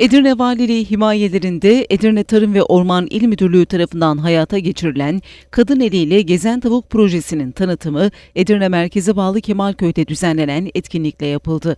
Edirne Valiliği himayelerinde Edirne Tarım ve Orman İl Müdürlüğü tarafından hayata geçirilen Kadın Eliyle Gezen Tavuk projesinin tanıtımı Edirne merkeze bağlı Kemalköy'de düzenlenen etkinlikle yapıldı.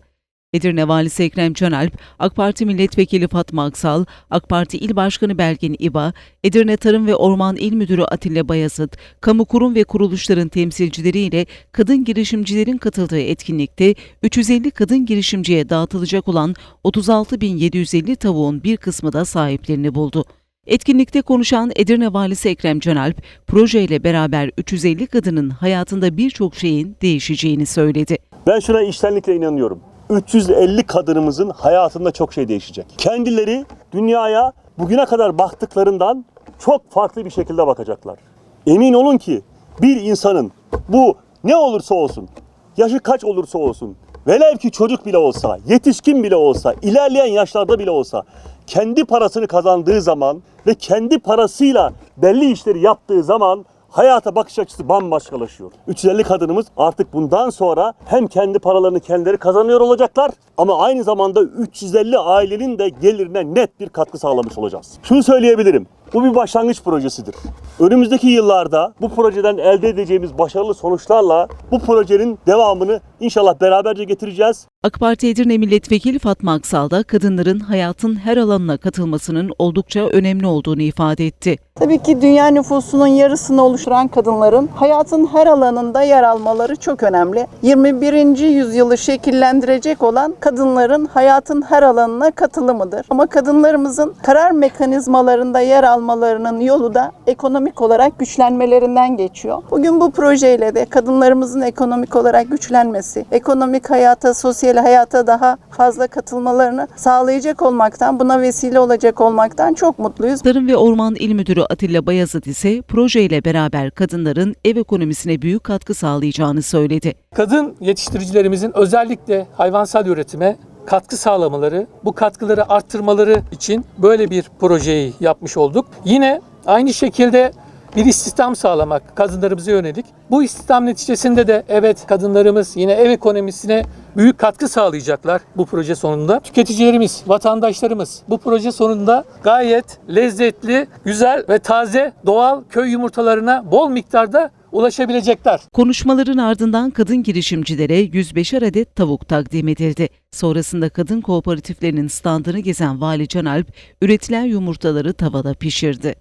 Edirne Valisi Ekrem Canalp, AK Parti Milletvekili Fatma Aksal, AK Parti İl Başkanı Belgin İba, Edirne Tarım ve Orman İl Müdürü Atilla Bayazıt, kamu kurum ve kuruluşların temsilcileriyle kadın girişimcilerin katıldığı etkinlikte 350 kadın girişimciye dağıtılacak olan 36.750 tavuğun bir kısmı da sahiplerini buldu. Etkinlikte konuşan Edirne Valisi Ekrem Canalp, projeyle beraber 350 kadının hayatında birçok şeyin değişeceğini söyledi. Ben şuna içtenlikle inanıyorum. 350 kadınımızın hayatında çok şey değişecek. Kendileri dünyaya bugüne kadar baktıklarından çok farklı bir şekilde bakacaklar. Emin olun ki bir insanın bu ne olursa olsun, yaşı kaç olursa olsun, velev ki çocuk bile olsa, yetişkin bile olsa, ilerleyen yaşlarda bile olsa kendi parasını kazandığı zaman ve kendi parasıyla belli işleri yaptığı zaman hayata bakış açısı bambaşkalaşıyor. 350 kadınımız artık bundan sonra hem kendi paralarını kendileri kazanıyor olacaklar ama aynı zamanda 350 ailenin de gelirine net bir katkı sağlamış olacağız. Şunu söyleyebilirim. Bu bir başlangıç projesidir. Önümüzdeki yıllarda bu projeden elde edeceğimiz başarılı sonuçlarla bu projenin devamını inşallah beraberce getireceğiz. AK Parti Edirne Milletvekili Fatma Aksal da kadınların hayatın her alanına katılmasının oldukça önemli olduğunu ifade etti. Tabii ki dünya nüfusunun yarısını oluşturan kadınların hayatın her alanında yer almaları çok önemli. 21. yüzyılı şekillendirecek olan kadınların hayatın her alanına katılımıdır. Ama kadınlarımızın karar mekanizmalarında yer almalarının yolu da ekonomik olarak güçlenmelerinden geçiyor. Bugün bu projeyle de kadınlarımızın ekonomik olarak güçlenmesi, ekonomik hayata, sosyal hayata daha fazla katılmalarını sağlayacak olmaktan, buna vesile olacak olmaktan çok mutluyuz. Tarım ve Orman İl Müdürü Atilla Bayazıt ise projeyle beraber kadınların ev ekonomisine büyük katkı sağlayacağını söyledi. Kadın yetiştiricilerimizin özellikle hayvansal üretime katkı sağlamaları, bu katkıları arttırmaları için böyle bir projeyi yapmış olduk. Yine aynı şekilde bir istihdam sağlamak kadınlarımıza yönelik. Bu istihdam neticesinde de evet kadınlarımız yine ev ekonomisine büyük katkı sağlayacaklar bu proje sonunda. Tüketicilerimiz, vatandaşlarımız bu proje sonunda gayet lezzetli, güzel ve taze doğal köy yumurtalarına bol miktarda ulaşabilecekler. Konuşmaların ardından kadın girişimcilere 105'er adet tavuk takdim edildi. Sonrasında kadın kooperatiflerinin standını gezen Vali Canalp, üretilen yumurtaları tavada pişirdi.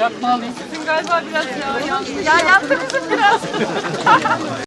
Yapma alayım. Galiba biraz ya. Ya, ya yaptı bizim biraz.